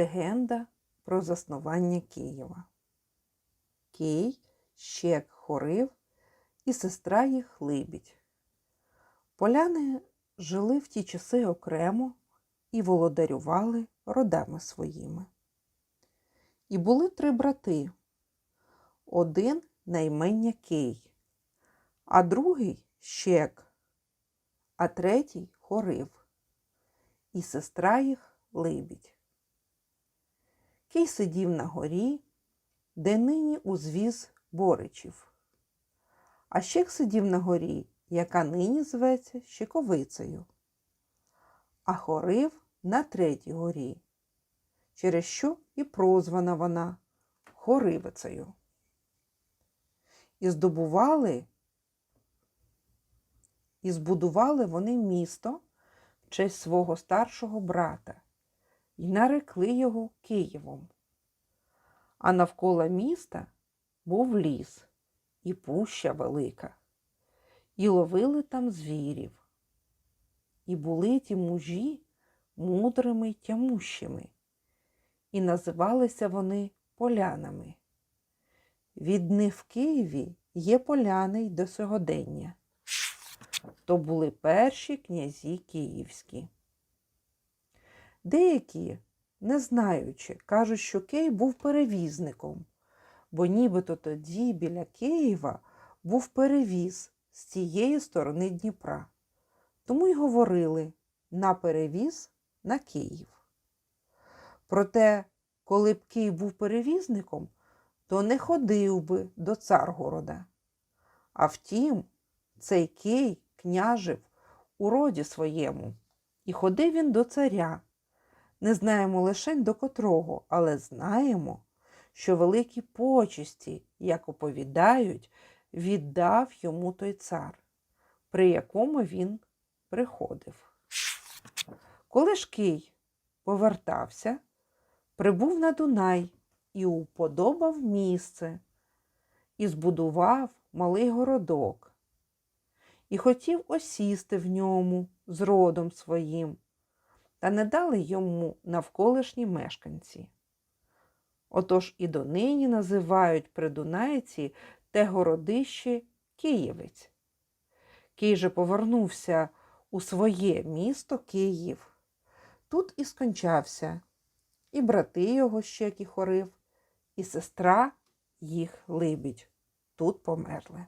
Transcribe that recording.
Легенда про заснування Києва. Кий, Щек, Хорив і сестра їх Либідь. Поляни жили в ті часи окремо і володарювали родами своїми. І були три брати. Один наймення Кий, а другий Щек, а третій Хорив, і сестра їх Либідь. Кий сидів на горі, де нині узвіз Боричів. А Щек сидів на горі, яка нині зветься Щековицею, а хорив на третій горі, через що і прозвана вона Хоривицею. І здобували, і збудували вони місто в честь свого старшого брата і нарекли його Києвом. А навколо міста був ліс і пуща велика, і ловили там звірів. І були ті мужі мудрими й тямущими, і називалися вони полянами. Від них в Києві є поляни й до сьогодення. То були перші князі київські. Деякі, не знаючи, кажуть, що Кей був перевізником, бо нібито тоді біля Києва був перевіз з тієї сторони Дніпра. Тому й говорили на перевіз на Київ. Проте, коли б Київ був перевізником, то не ходив би до Царгорода. А втім, цей Кий княжив у роді своєму, і ходив він до царя. Не знаємо лише до котрого, але знаємо, що великі почесті, як оповідають, віддав йому той цар, при якому він приходив. Коли ж Кий повертався, прибув на Дунай і уподобав місце, і збудував малий городок, і хотів осісти в ньому з родом своїм та не дали йому навколишні мешканці. Отож і донині називають придунайці те городище Києвець. Кий же повернувся у своє місто Київ. Тут і скончався, і брати його ще хорив, і сестра їх либідь тут померли.